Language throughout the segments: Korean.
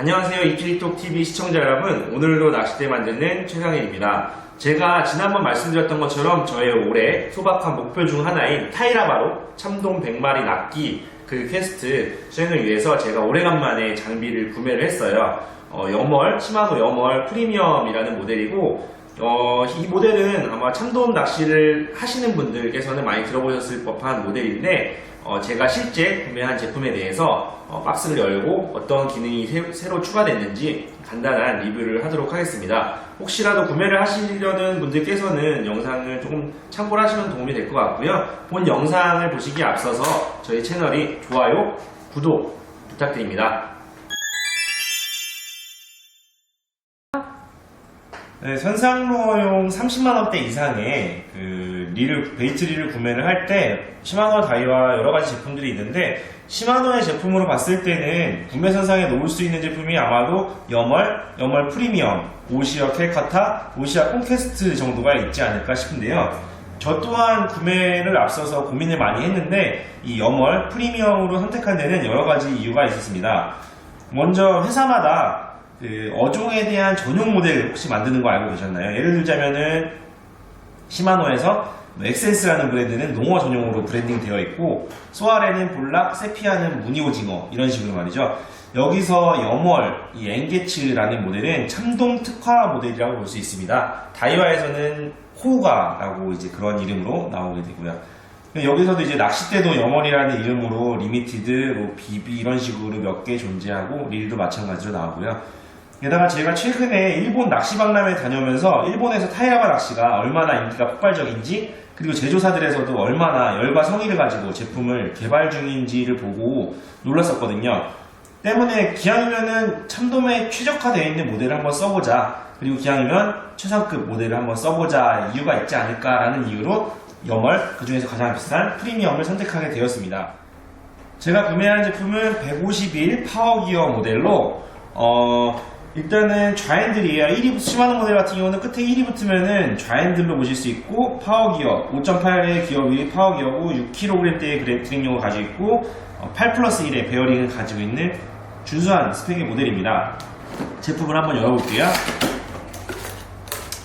안녕하세요. 입질톡 TV 시청자 여러분. 오늘도 낚싯대 만드는 최상일입니다. 제가 지난번 말씀드렸던 것처럼 저의 올해 소박한 목표 중 하나인 타이라바로 참돔 100마리 낚기 그 퀘스트 수행을 위해서 제가 오래간만에 장비를 구매를 했어요. 어, 여멀, 시마노 여멀 프리미엄이라는 모델이고 어, 이 모델은 아마 참돔 낚시를 하시는 분들께서는 많이 들어보셨을 법한 모델인데 어, 제가 실제 구매한 제품에 대해서 어, 박스를 열고 어떤 기능이 새, 로 추가됐는지 간단한 리뷰를 하도록 하겠습니다. 혹시라도 구매를 하시려는 분들께서는 영상을 조금 참고를 하시면 도움이 될 것 같고요. 본 영상을 보시기에 앞서서 저희 채널이 좋아요, 구독 부탁드립니다. 네, 선상로용 30만원대 이상의 그 릴을, 베이트 릴을 구매를 할 때 시마노 다이와 여러 가지 제품들이 있는데 시마노의 제품으로 봤을 때는 구매 선상에 놓을 수 있는 제품이 아마도 여멀, 여멀 프리미엄, 오시아 캘카타, 오시아 콘퀘스트 정도가 있지 않을까 싶은데요. 저 또한 구매를 앞서서 고민을 많이 했는데 이 여멀 프리미엄으로 선택한 데는 여러 가지 이유가 있었습니다. 먼저 회사마다 그 어종에 대한 전용 모델 혹시 만드는 거 알고 계셨나요? 예를 들자면은 시마노에서 뭐 엑센스라는 브랜드는 농어 전용으로 브랜딩 되어 있고 소아레는 볼락, 세피아는 무늬오징어 이런 식으로 말이죠. 여기서 여멀, 이 엥게츠라는 모델은 참돔 특화 모델이라고 볼 수 있습니다. 다이와에서는 호가라고 이제 그런 이름으로 나오게 되고요. 여기서도 이제 낚싯대도 여멀이라는 이름으로 리미티드, 뭐 비비 이런 식으로 몇 개 존재하고 릴도 마찬가지로 나오고요. 게다가 제가 최근에 일본 낚시박람회 다녀오면서 일본에서 타이라바 낚시가 얼마나 인기가 폭발적인지 그리고 제조사들에서도 얼마나 열과 성의를 가지고 제품을 개발 중인지를 보고 놀랐었거든요. 때문에 기왕이면은 참돔에 최적화되어 있는 모델을 한번 써보자. 그리고 기왕이면 최상급 모델을 한번 써보자 이유가 있지 않을까라는 이유로 여멀 그 중에서 가장 비싼 프리미엄을 선택하게 되었습니다. 제가 구매한 제품은 151 파워기어 모델로 어 일단은 좌핸들이에요. 1위 시마노 모델 같은 경우는 끝에 1위 붙으면은 좌핸들로 보실 수 있고 파워기어 5.8의 기어 휠이 파워기어고 6kg대의 그래프링용을 가지고 있고 8 플러스 1의 베어링을 가지고 있는 준수한 스펙의 모델입니다. 제품을 한번 열어볼게요.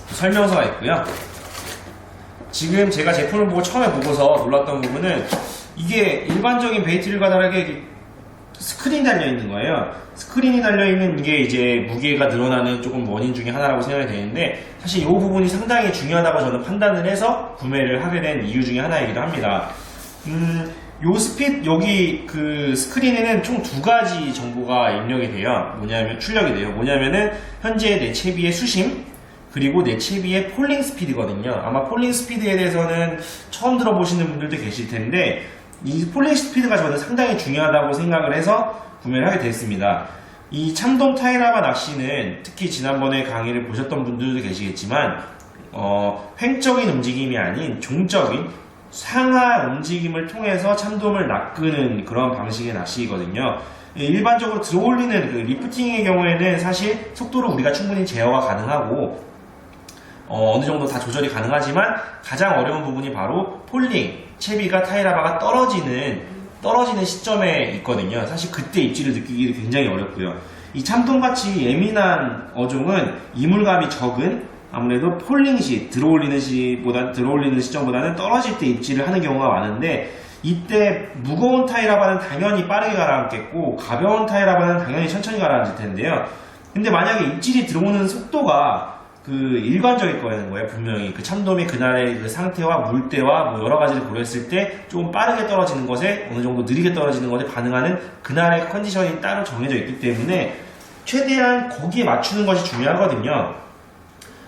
설명서가 있고요. 지금 제가 제품을 보고 처음에 보고서 놀랐던 부분은 이게 일반적인 베이트릴과 다르게 스크린이 달려 있는 거예요. 스크린이 달려 있는 게 이제 무게가 늘어나는 조금 원인 중에 하나라고 생각이 되는데 사실 이 부분이 상당히 중요하다고 저는 판단을 해서 구매를 하게 된 이유 중에 하나이기도 합니다. 음, 요 스핏 여기 그 스크린에는 총 두 가지 정보가 입력이 돼요. 뭐냐면 출력이 돼요. 뭐냐면은 현재 내 채비의 수심 그리고 내 채비의 폴링 스피드거든요. 아마 폴링 스피드에 대해서는 처음 들어보시는 분들도 계실 텐데 이 폴링 스피드가 저는 상당히 중요하다고 생각을 해서 구매를 하게 됐습니다. 이 참돔 타이라바 낚시는 특히 지난번에 강의를 보셨던 분들도 계시겠지만 어, 횡적인 움직임이 아닌 종적인 상하 움직임을 통해서 참돔을 낚는 그런 방식의 낚시이거든요. 예, 일반적으로 들어올리는 그 리프팅의 경우에는 사실 속도를 우리가 충분히 제어가 가능하고 어, 느 정도 다 조절이 가능하지만 가장 어려운 부분이 바로 폴링, 채비가 타이라바가 떨어지는 떨어지는 시점에 있거든요. 사실 그때 입질을 느끼기 굉장히 어렵고요. 이 참돔같이 예민한 어종은 이물감이 적은 아무래도 폴링 시 들어올리는 시보다 들어올리는 시점보다는 떨어질 때 입질을 하는 경우가 많은데 이때 무거운 타이라바는 당연히 빠르게 가라앉겠고 가벼운 타이라바는 당연히 천천히 가라앉을 텐데요. 근데 만약에 입질이 들어오는 속도가 그 일관적일 거라는 거예요 분명히. 그 참돔이 그날의 그 상태와 물때와 뭐 여러 가지를 고려했을 때 조금 빠르게 떨어지는 것에 어느 정도 느리게 떨어지는 것에 반응하는 그날의 컨디션이 따로 정해져 있기 때문에 최대한 거기에 맞추는 것이 중요하거든요.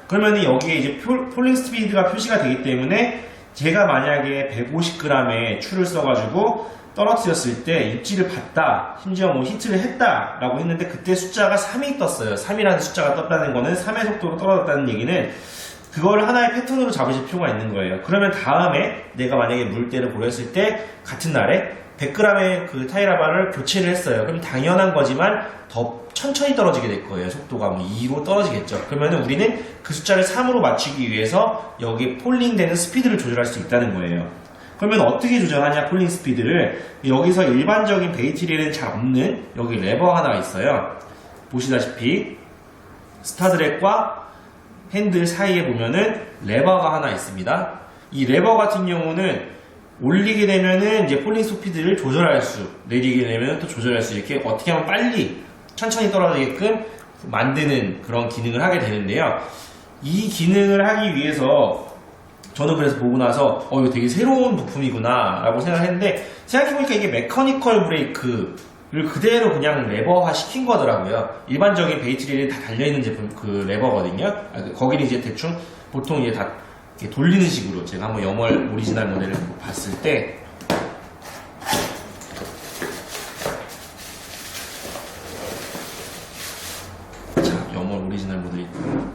그러면 여기에 이제 폴링 스피드가 표시가 되기 때문에 제가 만약에 150g의 추를 써가지고 떨어뜨렸을 때 입질을 봤다 심지어 뭐 히트를 했다 라고 했는데 그때 숫자가 3이 떴어요. 3이라는 숫자가 떴다는 거는 3의 속도로 떨어졌다는 얘기는 그걸 하나의 패턴으로 잡으실 필요가 있는 거예요. 그러면 다음에 내가 만약에 물때를 고렸을 때 같은 날에 100g의 그 타이라바를 교체를 했어요. 그럼 당연한 거지만 더 천천히 떨어지게 될 거예요. 속도가 뭐 2로 떨어지겠죠. 그러면 우리는 그 숫자를 3으로 맞추기 위해서 여기 폴링 되는 스피드를 조절할 수 있다는 거예요 그러면 어떻게 조절하냐 폴링 스피드를 여기서 일반적인 베이트릴은 잘 없는 여기 레버 하나가 있어요 보시다시피 스타드랙과 핸들 사이에 보면은 레버가 하나 있습니다. 이 레버 같은 경우는 올리게 되면은 이제 폴링 스피드를 조절할 수, 내리게 되면 또 조절할 수 이렇게 어떻게 하면 빨리 천천히 떨어지게끔 만드는 그런 기능을 하게 되는데요. 이 기능을 하기 위해서 저는 그래서 보고 나서 어 이거 되게 새로운 부품이구나 라고 생각했는데 생각해보니까 이게 메커니컬 브레이크를 그대로 그냥 레버화 시킨 거더라고요. 일반적인 베이트리에 다 달려있는 제품 그 레버거든요. 아, 그- 거기는 이제 대충 보통 이제 다 돌리는 식으로 제가 한번 영월 오리지널 모델을 봤을 때 자, 영월 오리지널 모델이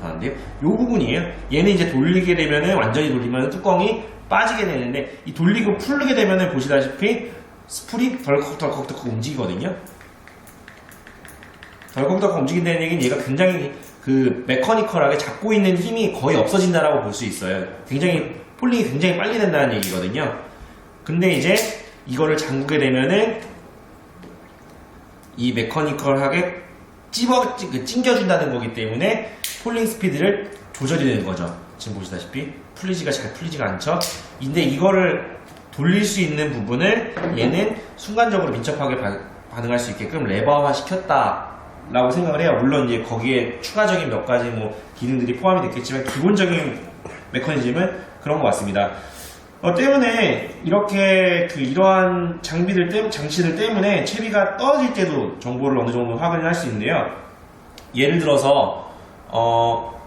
나왔는데요. 이 부분이에요. 얘는 이제 돌리게 되면은 완전히 돌리면 뚜껑이 빠지게 되는데 이 돌리고 풀리게 되면은 보시다시피 스풀이 덜컥덜컥덜컥 움직이거든요. 덜컥덜컥 움직인다는 얘기는 얘가 굉장히 그 메커니컬하게 잡고 있는 힘이 거의 없어진다라고 볼 수 있어요. 굉장히 폴링이 굉장히 빨리 된다는 얘기거든요. 근데 이제 이거를 잠그게 되면은 이 메커니컬하게 찝어 그 찡겨준다는 거기 때문에 폴링 스피드를 조절이 되는 거죠. 지금 보시다시피 풀리지가 잘 풀리지가 않죠. 근데 이거를 돌릴 수 있는 부분을 얘는 순간적으로 민첩하게 바- 반응할 수 있게끔 레버화 시켰다 라고 생각을 해요. 물론 이제 거기에 추가적인 몇 가지 뭐 기능들이 포함이 됐겠지만 기본적인 메커니즘은 그런 것 같습니다. 어, 때문에 이렇게 그 이러한 장비들 때 장치들 때문에 채비가 떨어질 때도 정보를 어느 정도 확인을 할 수 있는데요. 예를 들어서 어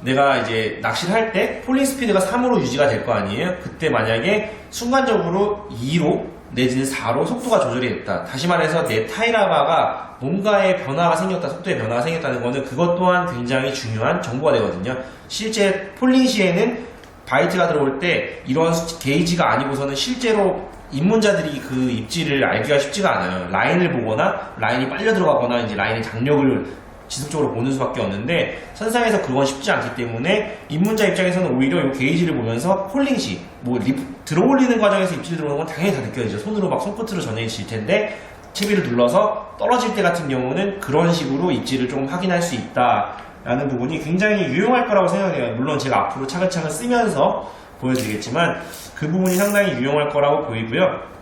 내가 이제 낚시를 할 때 폴링 스피드가 3으로 유지가 될 거 아니에요? 그때 만약에 순간적으로 2로 내지는 4로 속도가 조절이 됐다. 다시 말해서 내 타이라바가 뭔가의 변화가 생겼다, 속도의 변화가 생겼다는 거는 그것 또한 굉장히 중요한 정보가 되거든요. 실제 폴링 시에는 바이트가 들어올 때 이런 수- 게이지가 아니고서는 실제로 입문자들이 그 입지를 알기가 쉽지가 않아요. 라인을 보거나 라인이 빨려 들어가거나 이제 라인의 장력을 지속적으로 보는 수밖에 없는데 선상에서 그건 쉽지 않기 때문에 입문자 입장에서는 오히려 이 게이지를 보면서 폴링 시, 뭐 립, 들어올리는 과정에서 입질 들어오는 건 당연히 다 느껴지죠. 손으로 막 손끝으로 전해질 텐데 채비를 눌러서 떨어질 때 같은 경우는 그런 식으로 입지를 좀 확인할 수 있다라는 부분이 굉장히 유용할 거라고 생각해요. 물론 제가 앞으로 차근차근 쓰면서 보여드리겠지만 그 부분이 상당히 유용할 거라고 보이고요.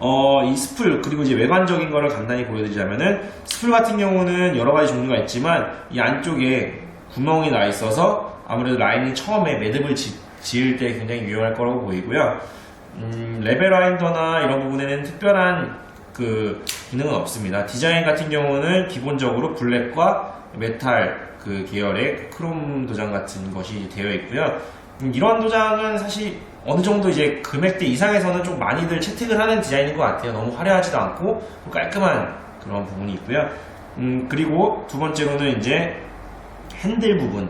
어, 이 스풀, 그리고 이제 외관적인 거를 간단히 보여드리자면은, 스풀 같은 경우는 여러 가지 종류가 있지만, 이 안쪽에 구멍이 나 있어서, 아무래도 라인이 처음에 매듭을 지, 지을 때 굉장히 유용할 거라고 보이고요. 음, 레벨 와인더나 이런 부분에는 특별한 그 기능은 없습니다. 디자인 같은 경우는 기본적으로 블랙과 메탈 그 계열의 크롬 도장 같은 것이 되어 있고요. 음, 이런 도장은 사실 어느 정도 이제 금액대 이상에서는 좀 많이들 채택을 하는 디자인인 것 같아요. 너무 화려하지도 않고 깔끔한 그런 부분이 있고요. 음, 그리고 두 번째로는 이제 핸들 부분.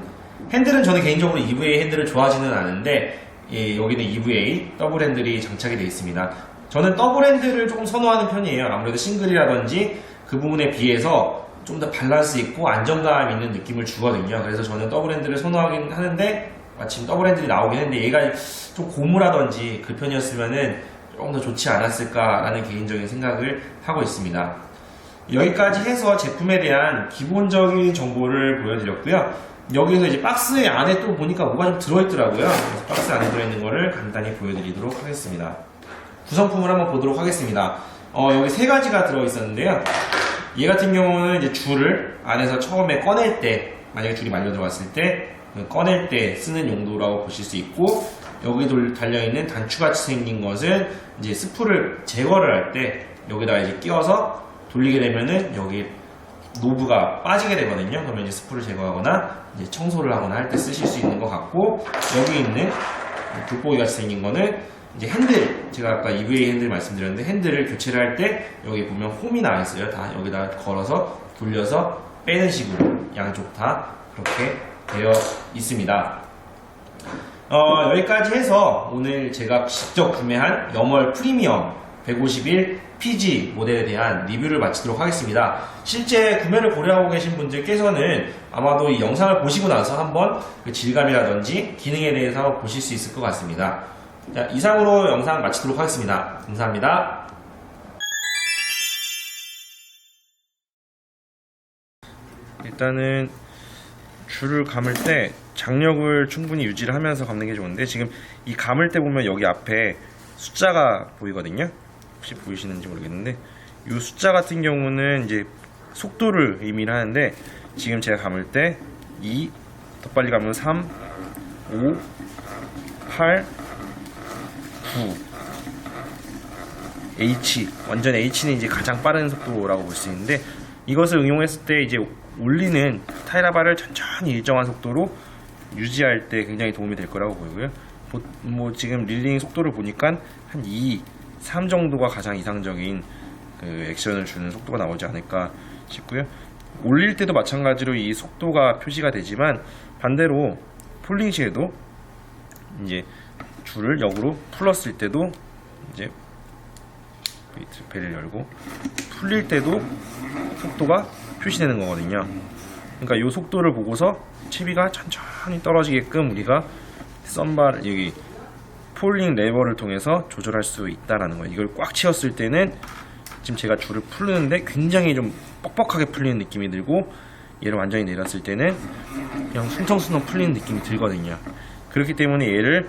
핸들은 저는 개인적으로 EVA 핸들을 좋아하지는 않은데 예, 여기는 EVA 더블 핸들이 장착이 되어 있습니다. 저는 더블 핸들을 조금 선호하는 편이에요. 아무래도 싱글이라든지 그 부분에 비해서 좀 더 밸런스 있고 안정감 있는 느낌을 주거든요. 그래서 저는 더블 핸들을 선호하긴 하는데 마침 더블 핸들이 나오긴 했는데 얘가 좀 고무라든지 그 편이었으면은 조금 더 좋지 않았을까라는 개인적인 생각을 하고 있습니다. 여기까지 해서 제품에 대한 기본적인 정보를 보여드렸고요. 여기서 이제 박스 안에 또 보니까 뭐가 좀 들어있더라고요. 그래서 박스 안에 들어있는 거를 간단히 보여드리도록 하겠습니다. 구성품을 한번 보도록 하겠습니다. 어, 여기 세 가지가 들어있었는데요. 얘 같은 경우는 이제 줄을 안에서 처음에 꺼낼 때, 만약에 줄이 말려 들어갔을 때, 꺼낼 때 쓰는 용도라고 보실 수 있고, 여기 돌- 달려있는 단추같이 생긴 것은 이제 스프를 제거를 할 때, 여기다가 이제 끼워서 돌리게 되면은 여기 노브가 빠지게 되거든요. 그러면 이제 스프를 제거하거나 이제 청소를 하거나 할 때 쓰실 수 있는 것 같고, 여기 있는 돋보기 같이 생긴 거는 이제 핸들 제가 아까 EVA 핸들 말씀드렸는데 핸들을 교체를 할 때 여기 보면 홈이 나와 있어요 다 여기다 걸어서 돌려서 빼는 식으로 양쪽 다 그렇게 되어 있습니다 어, 여기까지 해서 오늘 제가 직접 구매한 염월 프리미엄 151 PG 모델에 대한 리뷰를 마치도록 하겠습니다. 실제 구매를 고려하고 계신 분들께서는 아마도 이 영상을 보시고 나서 한번 그 질감이라든지 기능에 대해서 한번 보실 수 있을 것 같습니다. 자, 이상으로 영상 마치도록 하겠습니다. 감사합니다. 일단은 줄을 감을 때 장력을 충분히 유지를 하면서 감는 게 좋은데 지금 이 감을 때 보면 여기 앞에 숫자가 보이거든요. 혹시 보이시는지 모르겠는데 이 숫자 같은 경우는 이제 속도를 의미를 하는데 지금 제가 감을 때 2, 더 빨리 감으면 3, 5, 8, 9 H 완전 H는 이제 가장 빠른 속도라고 볼 수 있는데 이것을 응용했을 때 이제 올리는 타이라바를 천천히 일정한 속도로 유지할 때 굉장히 도움이 될 거라고 보이고요. 보- 뭐 지금 릴링 속도를 보니까 한 2, 3 정도가 가장 이상적인 그 액션을 주는 속도가 나오지 않을까 싶고요. 올릴 때도 마찬가지로 이 속도가 표시가 되지만 반대로 폴링 시에도 이제 줄을 역으로 풀었을 때도 이제 베이트 배를 열고 풀릴 때도 속도가 표시되는 거거든요. 그러니까 이 속도를 보고서 채비가 천천히 떨어지게끔 우리가 썬발 여기 폴링 레버를 통해서 조절할 수 있다라는 거예요. 이걸 꽉 채웠을 때는 지금 제가 줄을 풀는데 굉장히 좀 뻑뻑하게 풀리는 느낌이 들고 얘를 완전히 내렸을 때는 그냥 숭텅숭텅 풀리는 느낌이 들거든요. 그렇기 때문에 얘를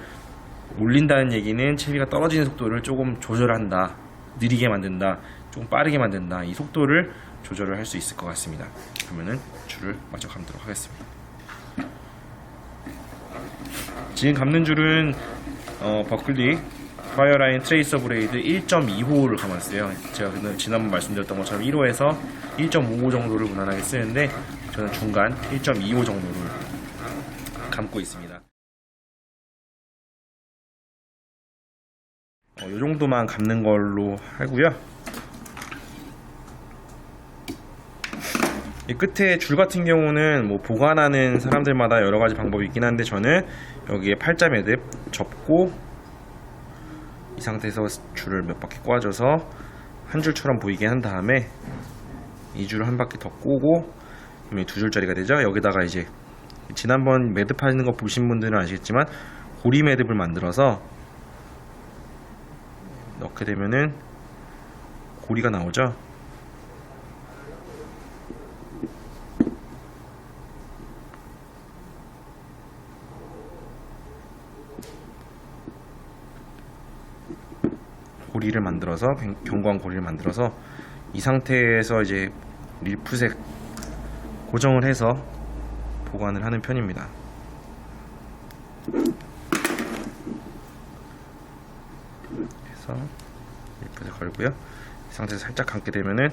올린다는 얘기는 채비가 떨어지는 속도를 조금 조절한다, 느리게 만든다, 조금 빠르게 만든다. 이 속도를 조절을 할 수 있을 것 같습니다. 그러면은 줄을 마저 감도록 하겠습니다. 지금 감는 줄은 어, 버클리 파이어라인 트레이서 브레이드 1.2호를 감았어요. 제가 그날 지난번 말씀드렸던 것처럼 1호에서 1.55 정도를 무난하게 쓰는데 저는 중간 1.25 정도를 감고 있습니다. 어, 이 정도만 감는 걸로 하고요. 이 끝에 줄 같은 경우는 뭐 보관하는 사람들마다 여러 가지 방법이 있긴 한데 저는 여기에 팔자 매듭 접고 이 상태에서 줄을 몇 바퀴 꽈줘서 한 줄처럼 보이게 한 다음에 이 줄을 한 바퀴 더 꼬고 두 줄짜리가 되죠. 여기다가 이제 지난번 매듭하는 거 보신 분들은 아시겠지만 고리 매듭을 만들어서 넣게 되면은 고리가 나오죠. 고리를 만들어서 견- 견고한 고리를 만들어서 이 상태에서 이제 릴풋에 고정을 해서 보관을 하는 편입니다. 그래서 릴풋에 걸고요. 이 상태에서 살짝 감게 되면은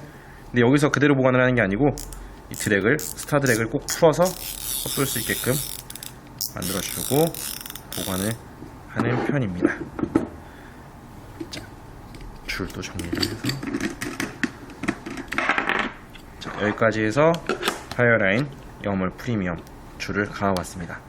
근데 여기서 그대로 보관을 하는 게 아니고 이 드랙을 스타 드랙을 꼭 풀어서 헛돌 수 있게끔 만들어주고 보관을 하는 편입니다. 줄도 정리를 해서 자, 여기까지 해서 파이어라인 영물 프리미엄 줄을 감아봤습니다.